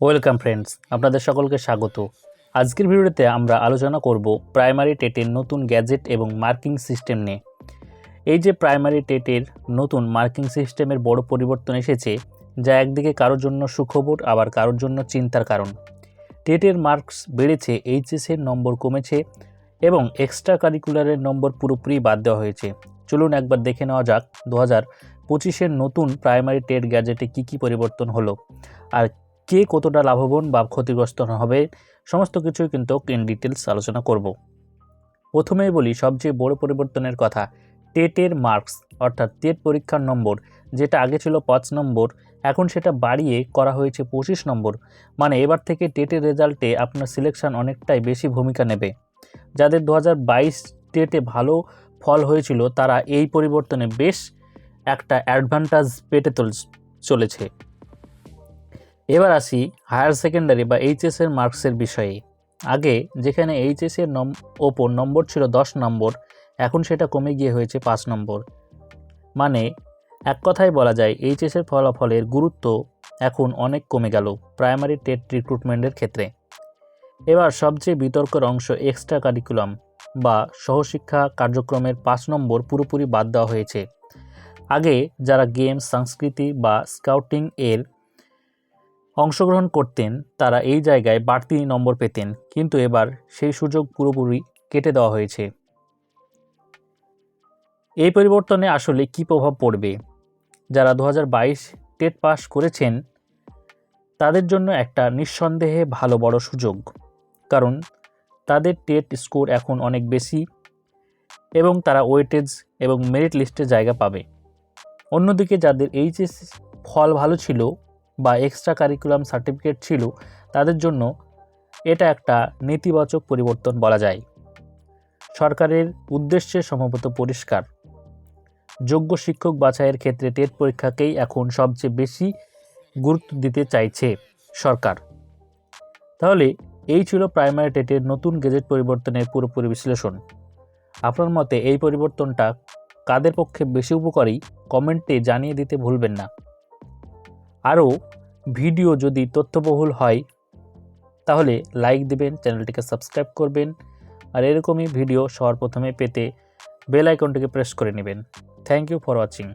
Welcome friends, আপনাদের সকলকে স্বাগত। আজকের ভিডিওতে আমরা আলোচনা করব প্রাইমারি টেটের নতুন গ্যাজেট এবং মার্কিং সিস্টেম নিয়ে। এই যে প্রাইমারি টেটের নতুন মার্কিং সিস্টেমের বড় পরিবর্তন এসেছে, যা একদিকে কারোর জন্য সুখবর, আবার কারোর জন্য চিন্তার কারণ। টেটের মার্কস বেড়েছে এইচএসের নম্বর কমেছে এবং এক্সট্রা কারিকুলারের নম্বর পুরোপুরি বাদ দেওয়া হয়েছে। চলুন একবার দেখে নেওয়া যাক, দু হাজার পঁচিশের নতুন প্রাইমারি টেট গ্যাজেটে কী কী পরিবর্তন হলো, আর কে কতটা লাভবান বা ক্ষতিগ্রস্ত হবে, সমস্ত কিছুই কিন্তু ইন ডিটেলস আলোচনা করব। প্রথমেই বলি, সবচেয়ে বড় পরিবর্তনের কথা টেটের মার্কস অর্থাৎ টেট পরীক্ষার নম্বর, যেটা আগে ছিল পাঁচ নম্বর, এখন সেটা বাড়িয়ে করা হয়েছে পঁচিশ নম্বর। মানে এবার থেকে টেটের রেজাল্টে আপনার সিলেকশন অনেকটাই বেশি ভূমিকা নেবে। যাদের দু হাজার বাইশ টেটে ভালো ফল হয়েছিল, তারা এই পরিবর্তনে বেশ একটা অ্যাডভান্টেজ পেতে চলেছে। এবার আসি হায়ার সেকেন্ডারি বা এইচএসের মার্কসের বিষয়ে। আগে যেখানে এইচএসের নম, ওপর নম্বর ছিল দশ নম্বর, এখন সেটা কমে গিয়ে হয়েছে পাঁচ নম্বর। মানে এক কথায় বলা যায় এইচএসের ফলাফলের গুরুত্ব এখন অনেক কমে গেল প্রাইমারি টেট রিক্রুটমেন্টের ক্ষেত্রে। এবার সবচেয়ে বিতর্কের অংশ এক্সট্রা কারিকুলাম বা সহশিক্ষা কার্যক্রমের পাঁচ নম্বর পুরোপুরি বাদ দেওয়া হয়েছে। আগে যারা গেম সংস্কৃতি বা স্কাউটিং এর অংশগ্রহণ করতেন, তারা এই জায়গায় বাড়তি নম্বর পেতেন, কিন্তু এবার সেই সুযোগ পুরোপুরি কেটে দেওয়া হয়েছে। এই পরিবর্তনে আসলে কি প্রভাব পড়বে? যারা দু হাজার বাইশ টেট পাস করেছেন, তাদের জন্য একটা নিঃসন্দেহে ভালো বড় সুযোগ, কারণ তাদের টেট স্কোর এখন অনেক বেশি এবং তারা ওয়েটেজ এবং মেরিট লিস্টে জায়গা পাবে। অন্যদিকে যাদের এইচএস ফল ভালো ছিল বা এক্সট্রা কারিকুলাম সার্টিফিকেট ছিল, তাদের জন্য এটা একটা নেতিবাচক পরিবর্তন বলা যায়। সরকারের উদ্দেশ্যে সম্ভবত পরিষ্কার। যোগ্য শিক্ষক বাছাইয়ের ক্ষেত্রে টেট পরীক্ষাকেই এখন সবচেয়ে বেশি গুরুত্ব দিতে চাইছে সরকার। তাহলে এই ছিল প্রাইমারি টেটের নতুন গেজেট পরিবর্তনের পুরোপুরি বিশ্লেষণ। আপনার মতে এই পরিবর্তনটা কাদের পক্ষে বেশি উপকারী, কমেন্টে জানিয়ে দিতে ভুলবেন না। আরও ভিডিও যদি তথ্যবহুল হয়, তাহলে লাইক দেবেন, চ্যানেলটিকে সাবস্ক্রাইব করবেন, আর এরকমই ভিডিও সবার প্রথমে পেতে বেল আইকনটিকে প্রেস করে নেবেন। Thank you for watching.